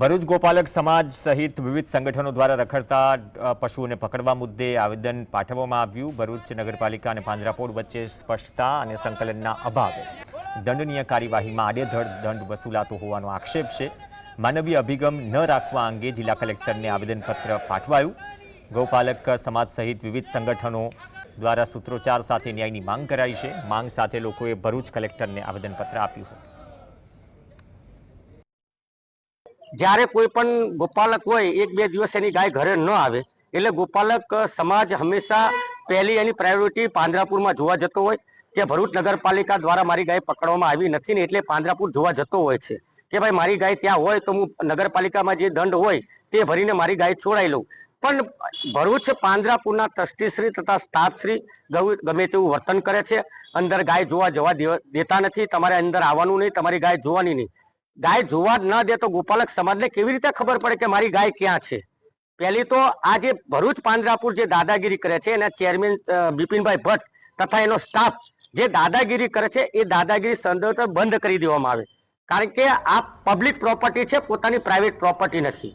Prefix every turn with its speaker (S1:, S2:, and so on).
S1: ભરૂચ ગોપાલક સમાજ સહિત વિવિધ સંગઠનો દ્વારા રખડતા પશુઓને પકડવા મુદ્દે આવેદન પાઠવવામાં આવ્યું. ભરૂચ નગરપાલિકા અને પાંજરાપોળ વચ્ચે સ્પષ્ટતા અને સંકલનના અભાવે દંડનીય કાર્યવાહીમાં આડેધડ દંડ વસૂલાતો હોવાનો આક્ષેપ છે. માનવીય અભિગમ ન રાખવા અંગે જિલ્લા કલેક્ટરને આવેદનપત્ર પાઠવાયું. ગૌપાલક સમાજ સહિત વિવિધ સંગઠનો દ્વારા સૂત્રોચ્ચાર સાથે ન્યાયની માંગ કરાઈ છે. માંગ સાથે લોકોએ ભરૂચ કલેક્ટરને આવેદનપત્ર આપ્યું હતું.
S2: જ્યારે કોઈ પણ ગોપાલક હોય, એક બે દિવસ એની ગાય ઘરે ન આવે, એટલે ગોપાલક સમાજ હંમેશા પહેલી એની પ્રાયોરિટી પાંજરાપુરમાં જોવા જતો હોય કે ભરૂચ નગરપાલિકા દ્વારા મારી ગાય પકડવામાં આવી નથી ને એટલે પાંજરાપુર જોવા જતો હોય છે. કે ભાઈ, મારી ગાય ત્યાં હોય તો હું નગરપાલિકામાં જે દંડ હોય તે ભરીને મારી ગાય છોડાઈ લઉં. પણ ભરૂચ પાંજરાપુરના ટ્રસ્ટીશ્રી તથા સ્ટાફશ્રી ગમે તેવું વર્તન કરે છે. અંદર ગાય જોવા જવા દેતા નથી, તમારે અંદર આવવાનું નહીં, તમારી ગાય જોવાની નહીં. ગાય જોવા ન દે તો ગોપાલક સમાજને કેવી રીતે ખબર પડે કે મારી ગાય ક્યાં છે? પહેલી તો આ જે ભરૂચ પાંજરાપુર જે દાદાગીરી કરે છે એના ચેરમેન બિપિનભાઈ ભટ્ટ તથા એનો સ્ટાફ જે દાદાગીરી કરે છે એ દાદાગીરી સંદર્ભ બંધ કરી દેવામાં આવે. કારણ કે આ પબ્લિક પ્રોપર્ટી છે, પોતાની પ્રાઇવેટ પ્રોપર્ટી નથી.